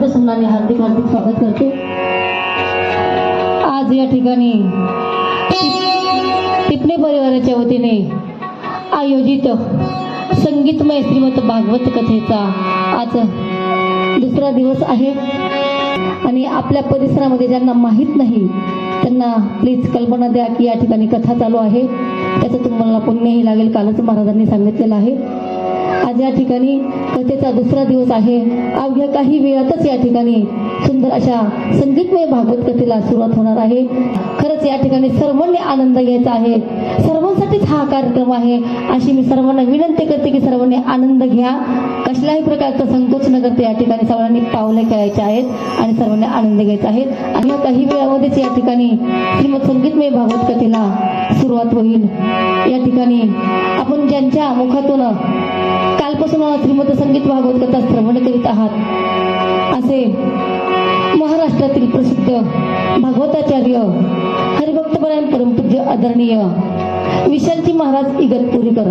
शब्दसमनाने हार्दिक हार्दिक स्वागत करते. आज या ठिकाणी टिपणे परिवाराच्या वतीने आयोजित संगीतमय श्रीमत भागवत कथेचा आज दुसरा दिवस आहे. आणि आपल्या परिसरामध्ये ज्यांना माहीत नाही त्यांना प्लीज कल्पना द्या की या ठिकाणी कथा चालू आहे. त्याचं तुम्हाला पुण्यही लागेल कालच महाराजांनी सांगितलेलं आहे. आज या ठिकाणी कथेचा दुसरा दिवस आहे. अवघ्या काही वेळातच या ठिकाणी सुंदर अशा संगीतमय भागवत कथेला सुरुवात होणार आहे. खरंच या ठिकाणी सर्वांनी आनंद घ्यायचा आहे. सर्वांसाठीच हा कार्यक्रम आहे. अशी मी सर्वांना विनंती करते की सर्वांनी आनंद घ्या. कसल्याही प्रकारचा संकोच न करते या ठिकाणी सर्वांनी पावले खेळायचे आहेत आणि सर्वांनी आनंद घ्यायचा आहे. आणि काही वेळामध्येच या ठिकाणी श्रीमद संगीतमय भागवत कथेला सुरुवात होईल. या ठिकाणी आपण ज्यांच्या मुखातून कालपासून श्रीमद संगीत भागवत कथा श्रवण करीत आहात असे महाराष्ट्रातील प्रसिद्ध भागवताचार्य हरिभक्तपरायण परमपूज्य आदरणीय विशालजी महाराज इगतपुरीकर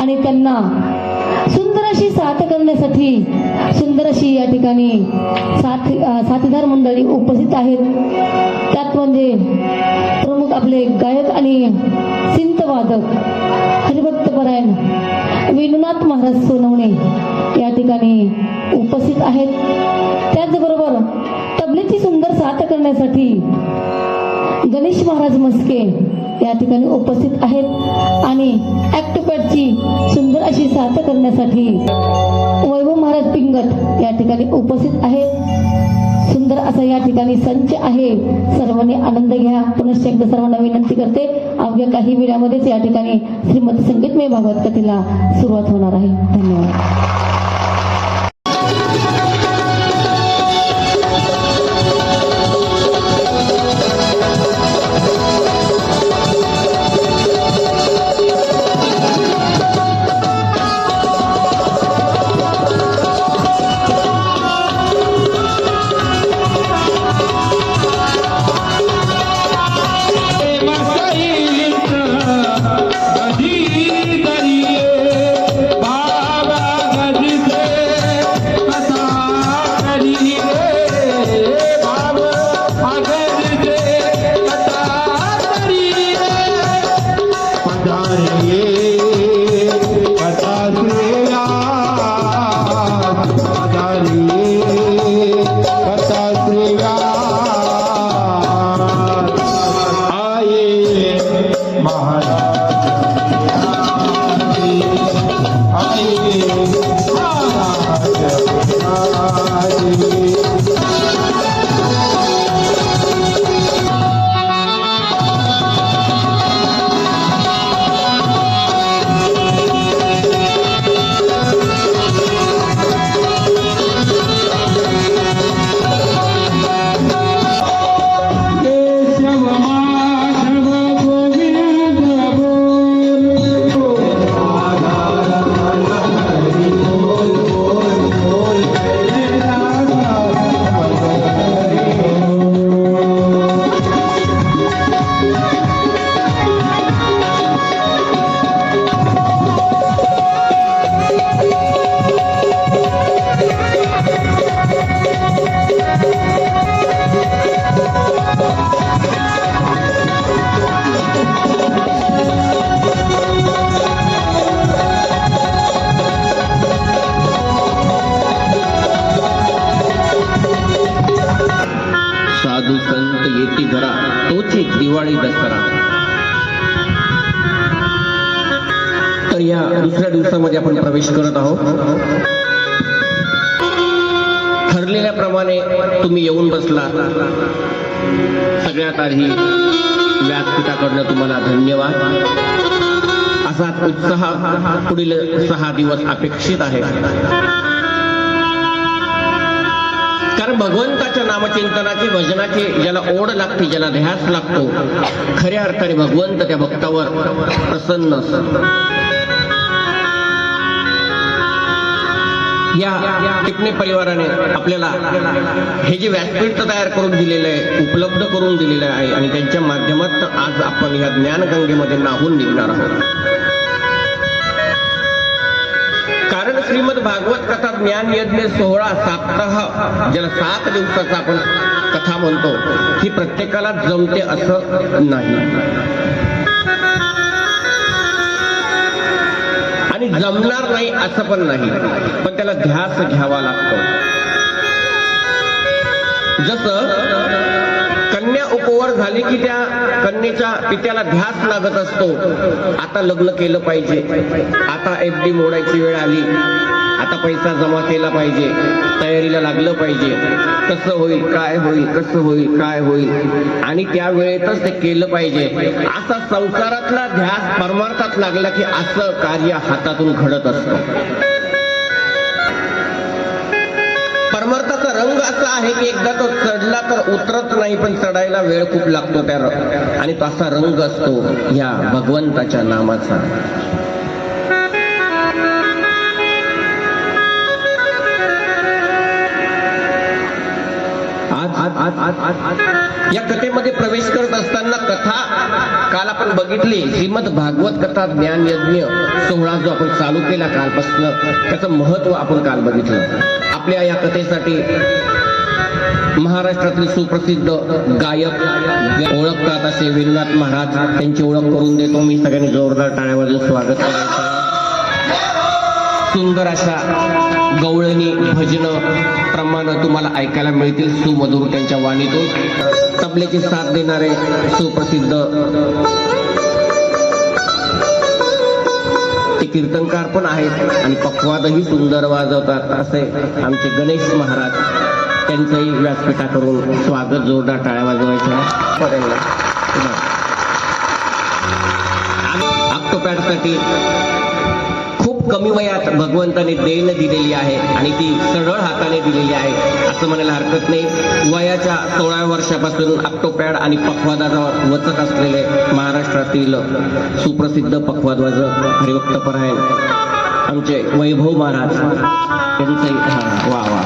आणि त्यांना सुंदर अशी साथ करण्यासाठी सुंदर अशी या ठिकाणी साथ साथीदार मंडळी उपस्थित आहेत. त्यात म्हणजे प्रमुख आपले गायक आणि सिंतवादक हरिभक्तपरायण विनुनाथ महाराज सोनवणे या ठिकाणी उपस्थित आहेत. त्याचबरोबर तबलेची सुंदर साथ करण्यासाठी गणेश महाराज मस्के या ठिकाणी उपस्थित आहेत आणि ॲक्टोपॅडची सुंदर अशी साथ करण्यासाठी वैभव महाराज पिंगट या ठिकाणी उपस्थित आहेत. सुंदर असा या ठिकाणी संच आहे. सर्वांनी आनंद घ्या. पुनश्च एकदा सर्वांना विनंती करते अवघ्या काही वेळामध्येच या ठिकाणी श्रीमती संगीतमय भागवत कथेला सुरुवात होणार आहे. धन्यवाद. साधू संत येती घरा तोच एक दिवाळी दसरा. तर या दुसऱ्या दिवसामध्ये आपण प्रवेश करत आहोत. ठरलेल्याप्रमाणे तुम्ही येऊन बसला. सगळ्यात आधी व्यासपीठाकडनं तुम्हाला धन्यवाद. असा उत्साह पुढील सहा दिवस अपेक्षित आहे. तर भगवंताच्या नामचिंतनाची भजनाची ज्याला ओढ लागते ज्याला ध्यास लागतो खऱ्या अर्थाने भगवंत त्या भक्तावर प्रसन्न असतो या टिपणे परिवाराने आपल्याला हे जे व्यासपीठ तयार करून दिलेलं आहे उपलब्ध करून दिलेलं आहे आणि त्यांच्या माध्यमात आज आपण या ज्ञानगंगेमध्ये नाहून निघणार आहोत. श्रीमद भागवत कथा ज्ञान यज्ञ सोहळा साप्ताह ज्याला सात दिवसाचा आपण कथा म्हणतो ही प्रत्येकाला जमते असं नाही. आणि जमणार नाही असं पण नाही पण त्याला ध्यास घ्यावा लागतो. जसं उपवर झाली की त्या कन्येच्या पित्याला ध्यास लागत असतो. आता लग्न केलं पाहिजे. आता एफ डी मोडायची वेळ आली. आता पैसा जमा केला पाहिजे. तयारीला लागलं पाहिजे. कसं होईल काय होईल कसं होईल काय होईल? आणि त्या वेळेतच ते केलं पाहिजे. असा संसारातला ध्यास परमार्थात लागला की असं कार्य हातातून घडत असतं. असं आहे की एकदा तो चढला तर उतरत नाही पण चढायला वेळ खूप लागतो त्या आणि तो असा रंग असतो या भगवंताच्या नामाचा. या कथेमध्ये प्रवेश करत असताना कथा काल आपण बघितली. श्रीमद भागवत कथा ज्ञान यज्ञ सोहळा जो आपण चालू केला कालपासून त्याचं महत्त्व आपण काल बघितलं. आपल्या या कथेसाठी महाराष्ट्रातील सुप्रसिद्ध गायक ओळखतात असे विनोनाथ महाराज त्यांची ओळख करून देतो. मी सगळ्यांनी जोरदार टाळ्या स्वागत करायचं सुंदर अशा गवळणी भजन प्रमाण तुम्हाला ऐकायला मिळतील. सुमधुर त्यांच्या वाणीतून. तबल्याची साथ देणारे सुप्रसिद्ध ते कीर्तनकार पण आहेत आणि पक्वादही सुंदर वाजवतात असे आमचे गणेश महाराज. त्यांचंही व्यासपीठा करून स्वागत जोरदार टाळ्या वाजवायचं ऑक्टोपॅडसाठी खूप कमी वयात भगवंताने देण दिलेली आहे आणि ती सरळ हाताने दिलेली आहे असं म्हणायला हरकत नाही. वयाच्या सोळाव्या वर्षापासून ऑक्टोपॅड आणि पखवादाचा वचक असलेले महाराष्ट्रातील सुप्रसिद्ध पखवादवाज हरिभक्त परायण आमचे वैभव महाराज त्यांचे वा वा.